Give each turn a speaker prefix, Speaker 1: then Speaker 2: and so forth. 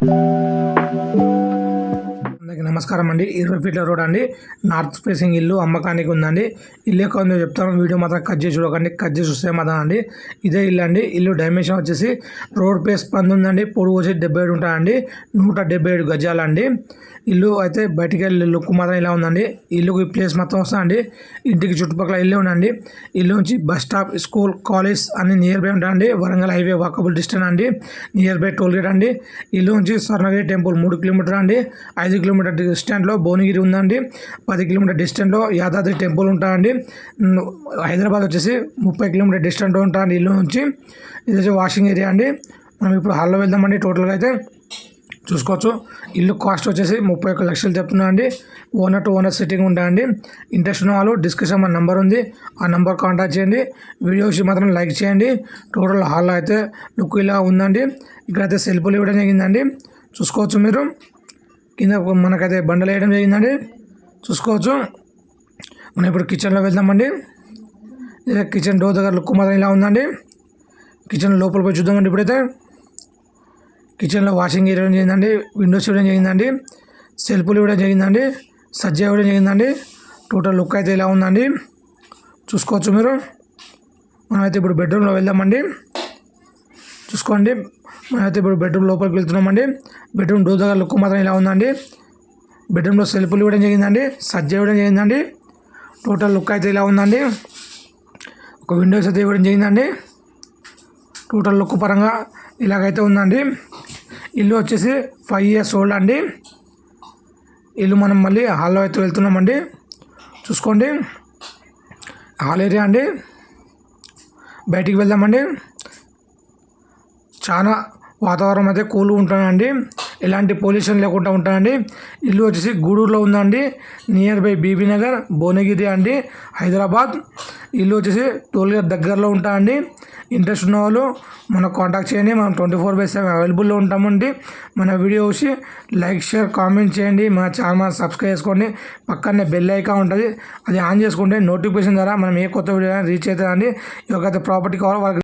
Speaker 1: Thank you. అందరికీ నమస్కారం అండి. ఇరవై ఫీట్ల రోడ్ అండి. నార్త్ ఫేసింగ్ ఇల్లు అమ్మకానికి ఉందండి. ఇల్లు ఎక్కువ ఉందో చెప్తాను. వీడియో మాత్రం కట్ చేసి చూడకండి. కట్ చేసి చూస్తే మాత్రం అండి ఇదే ఇల్లు అండి. ఇల్లు డైమెన్షన్ వచ్చేసి రోడ్ పేస్ పంది ఉందండి. పొడుగు వచ్చి డెబ్బై ఏడు ఉంటాయండి. నూట డెబ్బై ఏడు గజాలండి ఇల్లు అయితే బయటికి వెళ్ళి లుక్ మాత్రం ఇలా ఉందండి. ఇల్లుకి ఈ ప్లేస్ మొత్తం వస్తుందండి ఇంటికి చుట్టుపక్కల ఇల్లు ఉందండి. ఇల్లు నుంచి బస్ స్టాప్ స్కూల్ కాలేజ్ అన్ని నియర్ బై ఉంటాయండి. వరంగల్ హైవే వాకబుల్ డిస్టెన్స్ అండి. నియర్ బై టోల్ గేట్ అండి. ఇల్లు నుంచి స్వర్ణగిరి టెంపుల్ మూడు కిలోమీటర్ అండి. ఐదు కిలోమీటర్ డిస్టెంట్లో భువనగిరి ఉందండి. పది కిలోమీటర్ డిస్టెంట్లో యాదాద్రి టెంపుల్ ఉంటాయండి. హైదరాబాద్ వచ్చేసి ముప్పై కిలోమీటర్ డిస్టెంట్లో ఉంటాయండి ఇల్లు నుంచి. ఇది వచ్చి వాషింగ్ ఏరియా అండి. మనం ఇప్పుడు హాల్లో వెళ్దామండి టోటల్గా అయితే. చూసుకోవచ్చు. ఇల్లు కాస్ట్ వచ్చేసి ముప్పై ఒక్క లక్షలు చెప్తున్నా అండి ఓనర్ టు ఓనర్ సిట్టింగ్ ఉంటాయండి ఇంట్రెస్ట్ ఉన్న వాళ్ళు డిస్క్రిప్షన్ మన నెంబర్ ఉంది. ఆ నెంబర్ కాంటాక్ట్ చేయండి. వీడియోస్ మాత్రం లైక్ చేయండి. టోటల్ హాల్లో అయితే లుక్ ఇలా ఉందండి. ఇక్కడైతే సెల్ఫులు ఇవ్వడం జరిగిందండి. చూసుకోవచ్చు మీరు. కింద మనకైతే బండలు వేయడం జరిగిందండి. చూసుకోవచ్చు. మనం ఇప్పుడు కిచెన్లో వెళ్దామండి. ఇదే కిచెన్ డోర్ దగ్గర లుక్ మాత్రం ఇలా ఉందండి. కిచెన్ లోపల పోయి చూద్దామండి ఇప్పుడైతే. కిచెన్లో వాషింగ్ చేయడం జరిగిందండి. విండోస్ ఇవ్వడం జరిగిందండి. సెల్ఫ్లు ఇవ్వడం జరిగిందండి. సజ్జ ఇవ్వడం జరిగిందండి. టోటల్ లుక్ అయితే ఇలా ఉందండి. చూసుకోవచ్చు మీరు. మనమైతే ఇప్పుడు బెడ్రూమ్లో వెళ్దామండి. చూసుకోండి. మనమైతే ఇప్పుడు బెడ్రూమ్ లోపలికి వెళ్తున్నామండి. బెడ్రూమ్ డోర్ దగ్గర లుక్ మాత్రం ఇలా ఉందండి. బెడ్రూమ్లో సెల్ఫ్లు ఇవ్వడం జరిగిందండి. సజ్జ ఇవ్వడం జరిగిందండి. టోటల్ లుక్ అయితే ఇలా ఉందండి. ఒక విండోస్ అయితే ఇవ్వడం జరిగిందండి. టోటల్ లుక్ పరంగా ఇలాగైతే ఉందండి. ఇల్లు వచ్చేసి ఫైవ్ ఇయర్స్ ఓల్డ్ అండి. ఇల్లు మనం మళ్ళీ హాల్లో అయితే వెళ్తున్నామండి. చూసుకోండి. హాల్ ఏరియా అండి. బయటికి వెళ్దామండి. చాలా వాతావరణం అయితే కూల్ ఉంటుందండి. ఎలాంటి పొల్యూషన్ లేకుండా ఉంటానండి ఇల్లు వచ్చేసి గూడూరులో ఉందండి. నియర్ బై బీబీ నగర్ భువనగిరి అండి. హైదరాబాద్. ఇల్లు వచ్చేసి టోల్గేట్ దగ్గరలో ఉంటాయండి. ఇంట్రెస్ట్ ఉన్న వాళ్ళు మనకు కాంటాక్ట్ చేయండి. మనం ట్వంటీ ఫోర్ బై సెవెన్ అవైలబుల్లో ఉంటామండి. మన వీడియో చూసి లైక్ షేర్ కామెంట్ చేయండి. మన ఛానల్ సబ్స్క్రైబ్ చేసుకోండి. పక్కనే బెల్ ఐకాన్ ఉంటుంది. అది ఆన్ చేసుకుంటే నోటిఫికేషన్ ద్వారా మనం ఏ కొత్త వీడియో రీచ్ అవుతుందండి ఎవరికైతే ప్రాపర్టీ కావాలో వాళ్ళకి